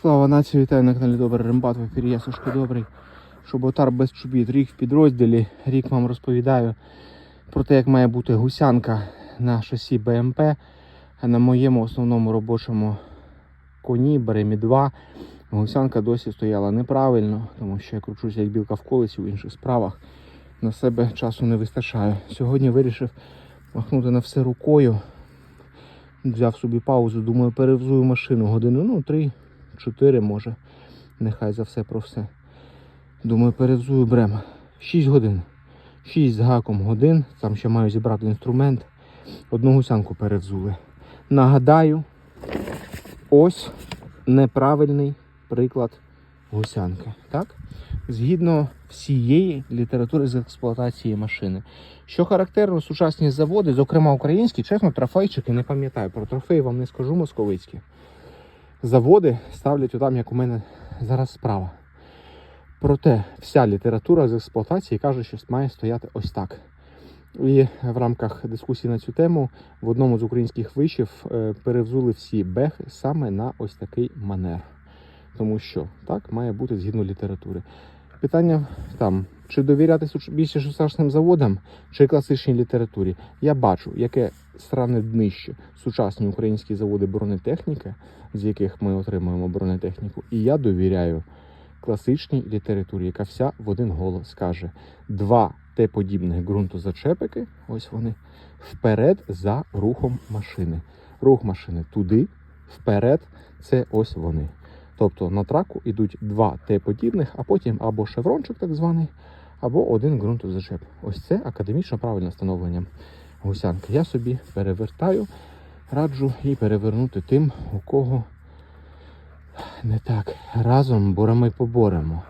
Слава нації, вітаю на каналі Добрий Рембат, в ефірі я Сашко Добрий. Шоботар без чобіт. Рік в підрозділі. Рік вам розповідаю про те, як має бути гусянка на шасі БМП. На моєму основному робочому коні Беремі 2 гусянка досі стояла неправильно, тому що я кручуся як білка в колесі в інших справах. На себе часу не вистачає. Сьогодні вирішив махнути на все рукою. Взяв собі паузу, думаю, перевзую машину годину, ну, 3-4 може. Нехай за все про все. Думаю, перевзую брема. 6 годин. 6 з гаком годин. Там ще маю зібрати інструмент. Одну гусянку перевзули. Нагадаю, ось неправильний приклад гусянки. Так? Згідно всієї літератури з експлуатації машини. Що характерно, сучасні заводи, зокрема українські, чесно, трофейчики не пам'ятаю. Про трофеї вам не скажу московицькі. Заводи ставлять отам, як у мене зараз справа. Проте вся література з експлуатації каже, що має стояти ось так. І в рамках дискусії на цю тему в одному з українських вишів е, перевзули всі бехи саме на ось такий манер. Тому що так має бути згідно літератури. Питання там, чи довіряти більше сучасним заводам, чи класичній літературі. Я бачу, яке сране днище сучасні українські заводи бронетехніки, з яких ми отримуємо бронетехніку, і я довіряю класичній літературі, яка вся в один голос каже: два Т-подібних ґрунтозачепики, ось вони, вперед за рухом машини. Рух машини туди, вперед, це ось вони. Тобто на траку йдуть два Т-подібних, а потім або шеврончик так званий, або один ґрунтозачеп. Ось це академічно правильне встановлення гусянки. Я собі перевертаю, раджу і перевернути тим, у кого не так. Разом борами поборемо.